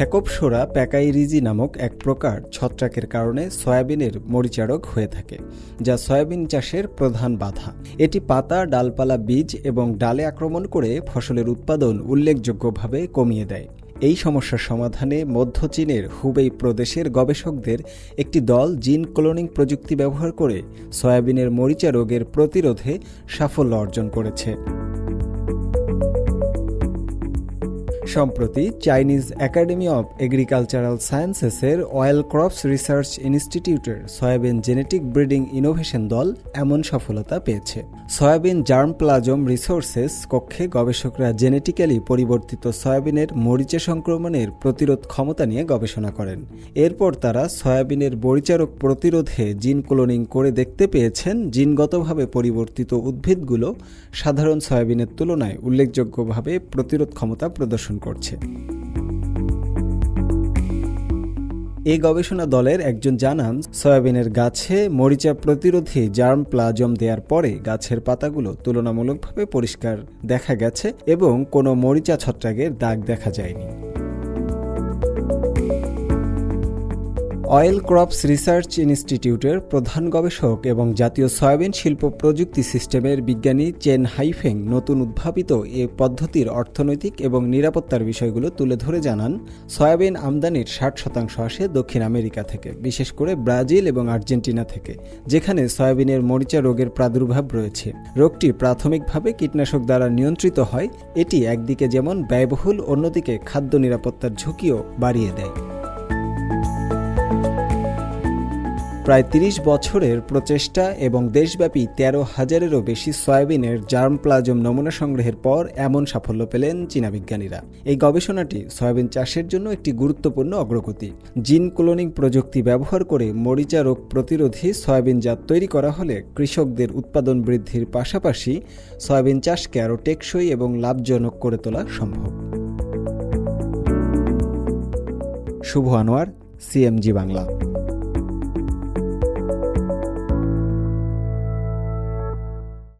ফেকপসোরা প্যাকাইরিজি নামক এক প্রকার ছত্রাকের কারণে সয়াবিনের মরিচারক হয়ে থাকে, যা সয়াবিন চাষের প্রধান বাধা। এটি পাতা, ডালপালা, বীজ এবং ডালে আক্রমণ করে ফসলের উৎপাদন উল্লেখযোগ্যভাবে কমিয়ে দেয়। এই সমস্যার সমাধানে মধ্য চীনের হুবেই প্রদেশের গবেষকদের একটি দল জিন ক্লোনিং প্রযুক্তি ব্যবহার করে সয়াবিনের মরিচা রোগের প্রতিরোধে সাফল্য অর্জন করেছে। সম্প্রতি চাইনিজ একাডেমি অব এগ্রিকালচারাল সায়েন্সেসের অয়েল ক্রপস রিসার্চ ইনস্টিটিউটের সয়াবিন জেনেটিক ব্রিডিং ইনোভেশন দল এমন সফলতা পেয়েছে। সয়াবিন জার্ম প্লাজম রিসোর্সেস কক্ষে গবেষকরা জেনেটিক্যালি পরিবর্তিত সয়াবিনের মরিচা সংক্রমণের প্রতিরোধ ক্ষমতা নিয়ে গবেষণা করেন। এরপর তারা সয়াবিনের মরিচারোগ প্রতিরোধে জিন ক্লোনিং করে দেখতে পেয়েছেন জিনগতভাবে পরিবর্তিত উদ্ভিদগুলো সাধারণ সয়াবিনের তুলনায় উল্লেখযোগ্যভাবে প্রতিরোধ ক্ষমতা প্রদর্শন করছে। এই গবেষণা দলের একজন জানান, সয়াবিনের গাছে মরিচা প্রতিরোধী জার্ম প্লাজম দেওয়ার পরে গাছের পাতাগুলো তুলনামূলকভাবে পরিষ্কার দেখা গেছে এবং কোনো মরিচা ছত্রাকের দাগ দেখা যায়নি। অয়েল ক্রপস রিসার্চ ইনস্টিটিউটের প্রধান গবেষক এবং জাতীয় সয়াবিন শিল্প প্রযুক্তি সিস্টেমের বিজ্ঞানী চেন হাইফেং নতুন উদ্ভাবিত এ পদ্ধতির অর্থনৈতিক এবং নিরাপত্তার বিষয়গুলো তুলে ধরে জানান, সয়াবিন আমদানির ষাট শতাংশ আসে দক্ষিণ আমেরিকা থেকে, বিশেষ করে ব্রাজিল এবং আর্জেন্টিনা থেকে, যেখানে সয়াবিনের মরিচা রোগের প্রাদুর্ভাব রয়েছে। রোগটি প্রাথমিকভাবে কীটনাশক দ্বারা নিয়ন্ত্রিত হয়, এটি একদিকে যেমন ব্যয়বহুল, অন্যদিকে খাদ্য নিরাপত্তার ঝুঁকিও বাড়িয়ে দেয়। প্রায় তিরিশ বছরের প্রচেষ্টা এবং দেশব্যাপী তেরো হাজারেরও বেশি সয়াবিনের জার্ম প্লাজম নমুনা সংগ্রহের পর এমন সাফল্য পেলেন চীনা বিজ্ঞানীরা। এই গবেষণাটি সয়াবিন চাষের জন্য একটি গুরুত্বপূর্ণ অগ্রগতি। জিন ক্লোনিং প্রযুক্তি ব্যবহার করে মরিচা রোগ প্রতিরোধী সয়াবিন জাত তৈরি করা হলে কৃষকদের উৎপাদন বৃদ্ধির পাশাপাশি সয়াবিন চাষকে আরও টেকসই এবং লাভজনক করে তোলা সম্ভব। শুভ আনোয়ার, সিএমজি বাংলা।